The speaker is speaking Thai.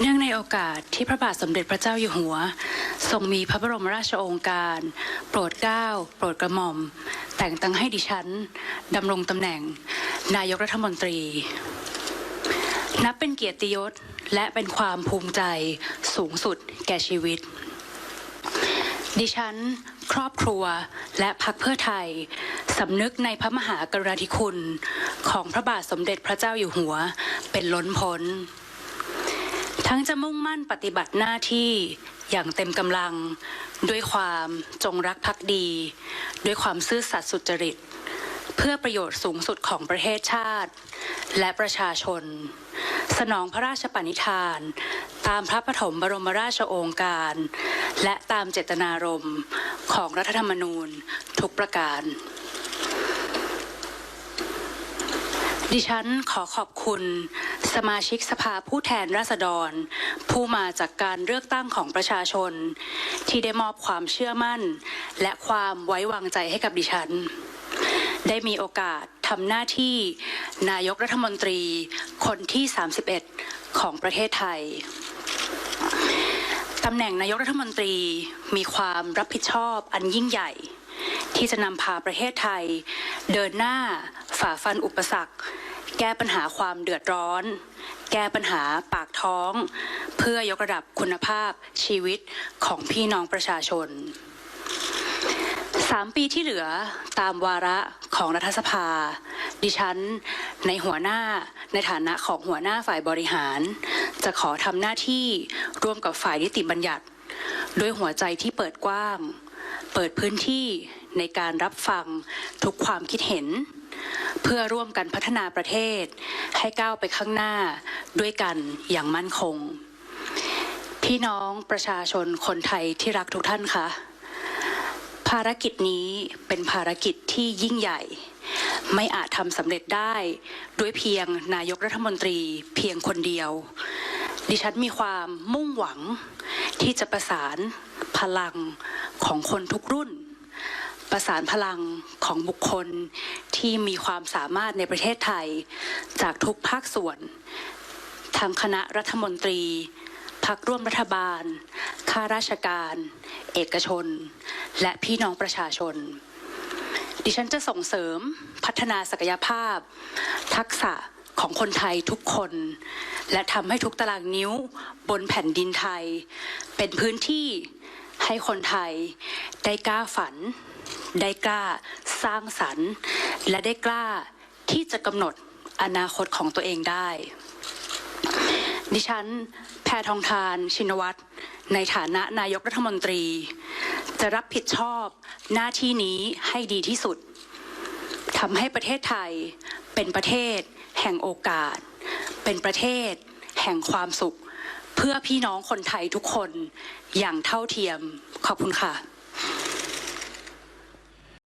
เนื่องในโอกาสที่พระบาทสมเด็จพระเจ้าอยู่หัว ทรงมีพระบรมราชโองการ โปรดเกล้า โปรดกระหม่อม แต่งตั้งให้ดิฉันดำรงตำแหน่ง นายกรัฐมนตรี นับเป็นเกียรติยศและเป็นความภูมิใจสูงสุดแก่ชีวิต ดิฉัน ครอบครัวและพรรคเพื่อไทยสำนึกในพระมหากรุณาธิคุณ ของพระบาทสมเด็จพระเจ้าอยู่หัวเป็นล้นพ้น ทั้งจะมุ่งมั่นปฏิบัติหน้าที่อย่างเต็มกำลัง ด้วยความจงรักภักดี ด้วยความซื่อสัตย์สุจริต เพื่อประโยชน์สูงสุดของประเทศชาติ และประชาชน สนองพระราชปณิธาน ตามพระปฐมบรมราชโองการ และตามเจตนารมณ์ของรัฐธรรมนูญทุกประการ ดิฉันขอขอบคุณ สมาชิกสภาผู้แทนราษฎร ผู้มาจากการเลือกตั้งของประชาชน ที่ได้มอบความเชื่อมั่น และความไว้วางใจให้กับดิฉัน ได้มีโอกาสทำหน้าที่นายกรัฐมนตรีคนที่ 31 ของประเทศไทยตำแหน่งนายกรัฐมนตรีมีความรับผิดชอบอันยิ่งใหญ่ ที่จะนำพาประเทศไทย เดินหน้าฝ่าฟันอุปสรรค แก้ปัญหาความเดือดร้อน แก้ปัญหาปากท้อง เพื่อยกระดับคุณภาพชีวิตของพี่น้องประชาชนสามปีที่เหลือตามวาระของรัฐสภา ดิฉัน ในหัวหน้าในฐานะของหัวหน้าฝ่ายบริหาร จะขอทำหน้าที่ร่วมกับฝ่ายนิติบัญญัติ ด้วยหัวใจที่เปิดกว้าง เปิดพื้นที่ในการรับฟังทุกความคิดเห็น เพื่อร่วมกันพัฒนาประเทศ ให้ก้าวไปข้างหน้าด้วยกันอย่างมั่นคง พี่น้องประชาชนคนไทยที่รักทุกท่านคะภารกิจนี้เป็นภารกิจที่ยิ่งใหญ่ ไม่อาจทำสำเร็จได้ด้วยเพียงนายกรัฐมนตรีเพียงคนเดียว ดิฉันมีความมุ่งหวังที่จะประสานพลังของคนทุกรุ่น ประสานพลังของบุคคลที่มีความสามารถในประเทศไทย จากทุกภาคส่วนทางคณะรัฐมนตรีพักร่วมรัฐบาล ข้าราชการ เอกชน และพี่น้องประชาชน ดิฉันจะส่งเสริมพัฒนาศักยภาพ ทักษะของคนไทยทุกคน และทำให้ทุกตารางนิ้วบนแผ่นดินไทย เป็นพื้นที่ให้คนไทยได้กล้าฝัน ได้กล้าสร้างสรรค์ และได้กล้าที่จะกำหนดอนาคตของตัวเองได้ ดิฉัน แพทองทานชินวัตร ในฐานะนายกรัฐมนตรี จะรับผิดชอบหน้าที่นี้ให้ดีที่สุดทำให้ประเทศไทยเป็นประเทศ แห่งโอกาส เป็นประเทศ แห่งความสุข เพื่อพี่น้องคนไทยทุกคนอย่างเท่าเทียม ขอบคุณค่ะ